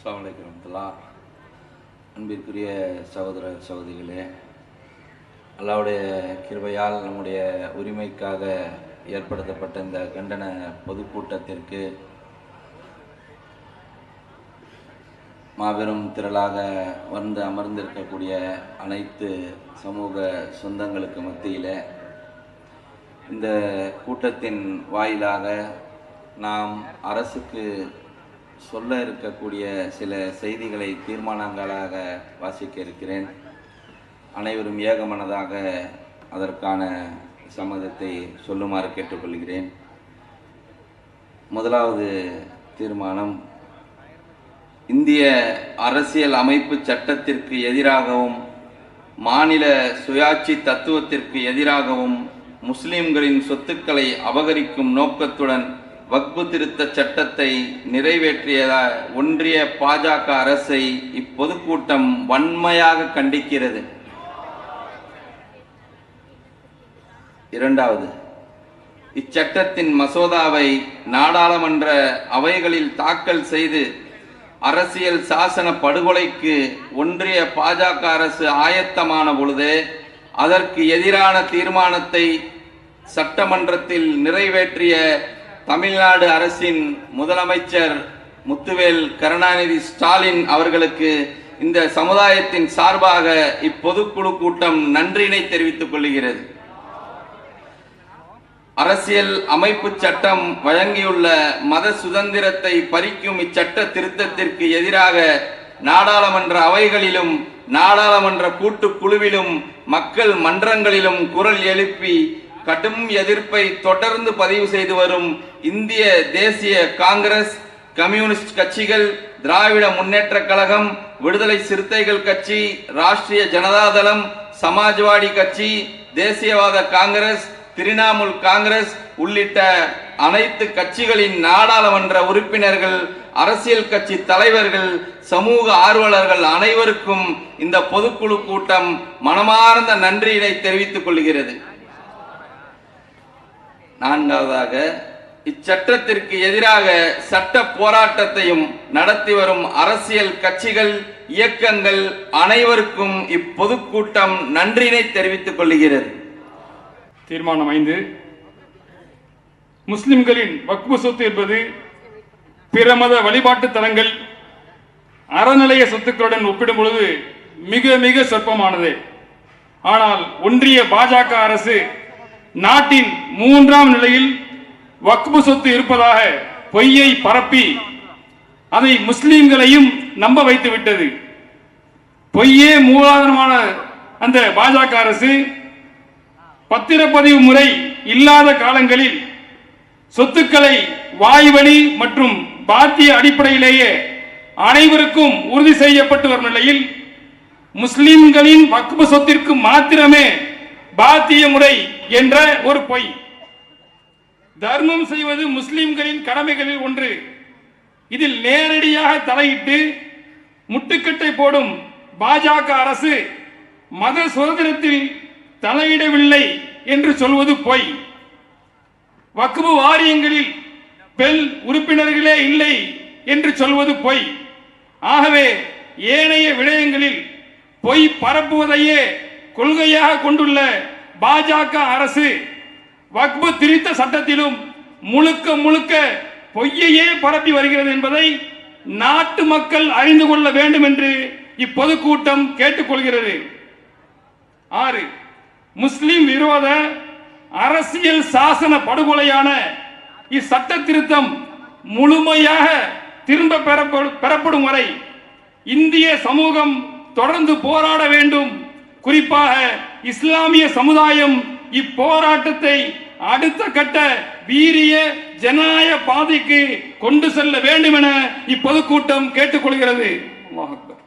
அஸ்ஸலாமு அலைக்கும் அன்பிற்குரிய சகோதர சகோதரிகளே அல்லாவுடைய கிருபையால் நம்முடைய உரிமைக்காக ஏற்படுத்தப்பட்ட இந்த கண்டன பொதுக்கூட்டத்திற்கு மாபெரும் திரளாக வந்து அமர்ந்திருக்கக்கூடிய அனைத்து சமூக சொந்தங்களுக்கு மத்தியில் இந்த கூட்டத்தின் வாயிலாக நாம் அரசுக்கு சொல்ல இருக்கக்கூடிய சில செய்திகளை தீர்மானங்களாக வாசிக்க இருக்கிறேன். அனைவரும் ஏகமனதாக அதற்கான சம்மதத்தை சொல்லுமாறு கேட்டுக்கொள்கிறேன். முதலாவது தீர்மானம் இந்திய அரசியல் அமைப்பு சட்டத்திற்கு எதிராகவும் மாநில சுயாட்சி தத்துவத்திற்கு எதிராகவும் முஸ்லிம்களின் சொத்துக்களை அபகரிக்கும் நோக்கத்துடன் வக்பு திருத்த சட்டத்தை நிறைவேற்றியதா ஒன்றிய பாஜக அரசை இப்பொதுக்கூட்டம் வன்மையாக கண்டிக்கிறது. இரண்டாவது இச்சட்டத்தின் மசோதாவை நாடாளுமன்ற அவைகளில் தாக்கல் செய்து அரசியல் சாசன படுகொலைக்கு ஒன்றிய பாஜக அரசு ஆயத்தமான பொழுது அதற்கு எதிரான தீர்மானத்தை சட்டமன்றத்தில் நிறைவேற்றிய தமிழ்நாடு அரசின் முதலமைச்சர் முத்துவேல் கருணாநிதி ஸ்டாலின் அவர்களுக்கு இந்த சமுதாயத்தின் சார்பாக இப்பொதுக்குழு கூட்டம் நன்றியினை தெரிவித்துக் கொள்கிறது. அரசியல் அமைப்பு சட்டம் வழங்கியுள்ள மத சுதந்திரத்தை பறிக்கும் இச்சட்ட திருத்தத்திற்கு எதிராக நாடாளுமன்ற அவைகளிலும் நாடாளுமன்ற கூட்டுக்குழுவிலும் மக்கள் மன்றங்களிலும் குரல் எழுப்பி கடும் எதிர்ப்பை தொடர்ந்து பதிவு செய்து வரும் இந்திய தேசிய காங்கிரஸ் கம்யூனிஸ்ட் கட்சிகள் திராவிட முன்னேற்ற கழகம் விடுதலை சிறுத்தைகள் கட்சி ராஷ்டிரிய ஜனதாதளம் சமாஜ்வாடி கட்சி தேசியவாத காங்கிரஸ் திரிணாமுல் காங்கிரஸ் உள்ளிட்ட அனைத்து கட்சிகளின் நாடாளுமன்ற உறுப்பினர்கள் அரசியல் கட்சி தலைவர்கள் சமூக ஆர்வலர்கள் அனைவருக்கும் இந்த பொதுக்குழு கூட்டம் மனமார்ந்த நன்றியினை தெரிவித்துக் கொள்கிறது. நான்காவதாக இச்சட்டத்திற்கு எதிராக சட்ட போராட்டத்தையும் நடத்தி வரும் அரசியல் கட்சிகள் இயக்கங்கள் அனைவருக்கும் இப்பொதுக்கூட்டம் நன்றியினை தெரிவித்துக் கொள்கிறது தீர்மானம் ஐந்து. முஸ்லிம்களின் வக்பு சொத்து என்பது பிற மத வழிபாட்டு தலங்கள் அறநிலைய சொத்துக்களுடன் ஒப்பிடும் பொழுது மிக மிக சொற்பமானது. ஆனால் ஒன்றிய பாஜக அரசு நாட்டின் மூன்றாம் நிலையில் வக்பு சொத்து இருப்பதாக பொய்யை பரப்பி அதை முஸ்லீம்களையும் நம்ப வைத்து விட்டது. பொய்யே மூலாதாரமான அந்த பாஜக அரசு பத்திரப்பதிவு முறை இல்லாத காலங்களில் சொத்துக்களை வாய்வழி மற்றும் பாத்திய அடிப்படையிலேயே அனைவருக்கும் உறுதி செய்யப்பட்டு வரும் நிலையில் முஸ்லிம்களின் வக்பு சொத்திற்கு மாத்திரமே பாத்திய முறை என்ற ஒரு பொய். தர்மம் செய்வது முஸ்லிம்களின் கடமைகளில் ஒன்று. இதில் நேரடியாக தலையிட்டு முட்டுக்கட்டை போடும் பாஜக அரசு மத சுதந்திரத்தில் தலையிடவில்லை என்று சொல்வது பொய். வக்பு வாரியங்களில் பெண் உறுப்பினர்களே இல்லை என்று சொல்வது பொய். ஆகவே ஏனைய விடயங்களில் பொய் பரப்புவதையே கொள்கையாக கொண்டுள்ள பாஜக அரசு வக்பு திருத்த சட்டத்திலும் முழுக்க முழுக்க பொய்யையே பரப்பி வருகிறது என்பதை நாட்டு மக்கள் அறிந்து கொள்ள வேண்டும் என்று இப்பொதுக்கூட்டம் கேட்டுக்கொள்கிறது. ஆறு முஸ்லிம் விரோத அரசியல் சாசன படுகொலையான இச்சட்ட திருத்தம் முழுமையாக திரும்ப பெறப்படும் வரை இந்திய சமூகம் தொடர்ந்து போராட வேண்டும் குறிப்பாக இஸ்லாமிய சமுதாயம் இப்போராட்டத்தை அடுத்த கட்ட வீரிய ஜனநாயக பாதைக்கு கொண்டு செல்ல வேண்டும் என இப்பொதுக்கூட்டம் கேட்டுக்கொள்கிறது. அல்லாஹ் அக்பர்.